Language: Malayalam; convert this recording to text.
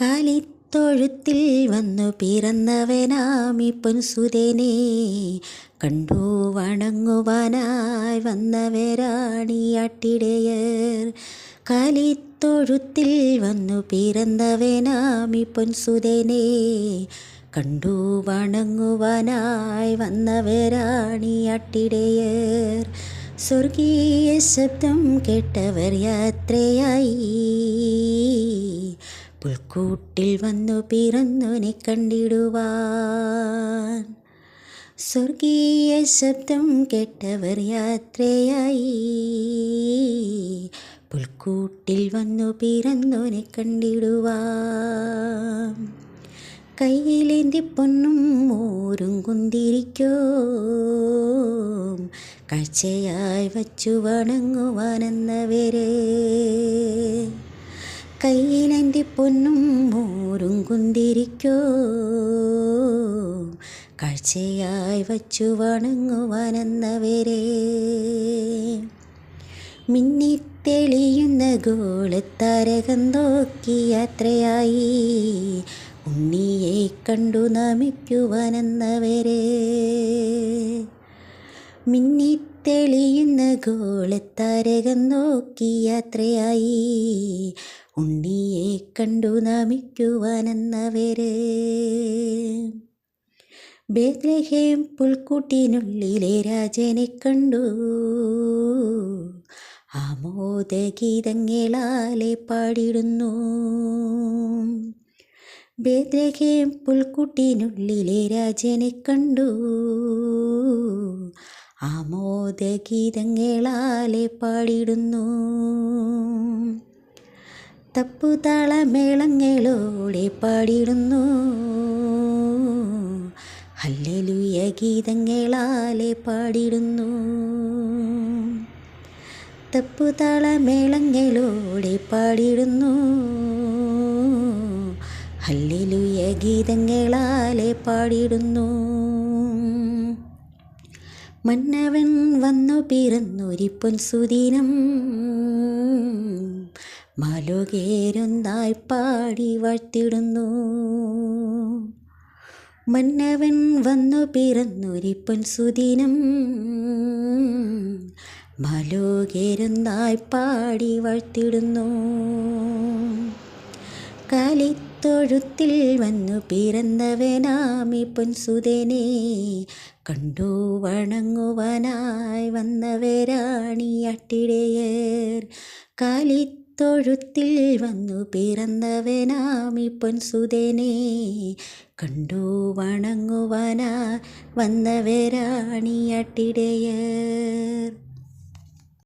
കാലിത്തൊഴുത്തിൽ വന്നു പിറന്നവനാമി പൊൻസുതനെ. കണ്ടു വണങ്ങുവാനായി വന്നവരാണിയാട്ടിടയർ കാലിത്തൊഴുത്തിൽ വന്നു പിറന്നവനാമി പൊൻസുതനെ. കണ്ടു വണങ്ങുവാനായി വന്നവരാണിയാട്ടിടയർ സ്വർഗീയ ശബ്ദം കേട്ടവർ യാത്രയായി. പുൽക്കൂട്ടിൽ വന്നു പിറന്നുനെ കണ്ടിടുവാൻ. സ്വർഗീയ ശബ്ദം കേട്ടവർ യാത്രയായി. പുൽക്കൂട്ടിൽ വന്നു പിറന്നുനെ കണ്ടിടുവാൻ. കയ്യിലേന്തി പൊന്നും മോരും കുന്തിരിക്കോ. കാഴ്ചയായി വച്ചു വണങ്ങുവാനെന്നവരെ കയ്യിലേന്തി പൊന്നും മോരും കുന്തിരിക്കോ? കാഴ്ചയായി വച്ചു വണങ്ങുവാനെന്നവരെ മിന്നിത്തെളിയുന്ന ഗോളത്താരകം നോക്കി യാത്രയായി. ഉണ്ണിയെ കണ്ടു നമിക്കുവാനെന്നവരെ മിന്നിത്തെളിയുന്ന ഗോളത്താരകം നോക്കി യാത്രയായി. ഉണ്ണിയെ കണ്ടു നമിക്കുവാനെന്നവരെ. ബേദ്ലഹേം പുൽക്കൂട്ടിനുള്ളിലെ രാജനെ കണ്ടു. ആമോദഗീതങ്ങളാലെ പാടിടുന്നു. ബേദ്രഹേം പുൽക്കുട്ടിനുള്ളിലെ രാജനെ കണ്ടു. ആമോദഗീതങ്ങളാലെ പാടിടുന്നു. തപ്പുതാളമേളങ്ങളോടെ പാടിടുന്നു. ഹല്ലേലൂയ ഗീതങ്ങളാലെ പാടിടുന്നു. തപ്പുതാളമേളങ്ങളോടെ പാടിടുന്നു. ഹല്ലേലൂയ ഗീതങ്ങളാലെ പാടിടുന്നു. മന്നവൻ വന്നു പിറന്നൊരിപ്പൊൻ സുദിനം മാലോകേരൊന്നായി പാടി വാഴ്ത്തിടുന്നു. മന്നവൻ വന്നു പിറന്നൊരിപ്പൻ സുദിനം. മലോകേരുന്നാൽ പാടി വാഴ്ത്തിടുന്നു. കാലിത്തൊഴുത്തിൽ വന്നു പിറന്നവനാമി പൊൻസുതനെ. കണ്ടു വണങ്ങുവാനായി വന്നവരാണി അട്ടിടയർ. കാലിത്തൊഴുത്തിൽ വന്നു പിറന്നവനാമി പൊൻസുതനെ കണ്ടു വണങ്ങുവാനാ വന്നവരാണിയാട്ടിടയർ.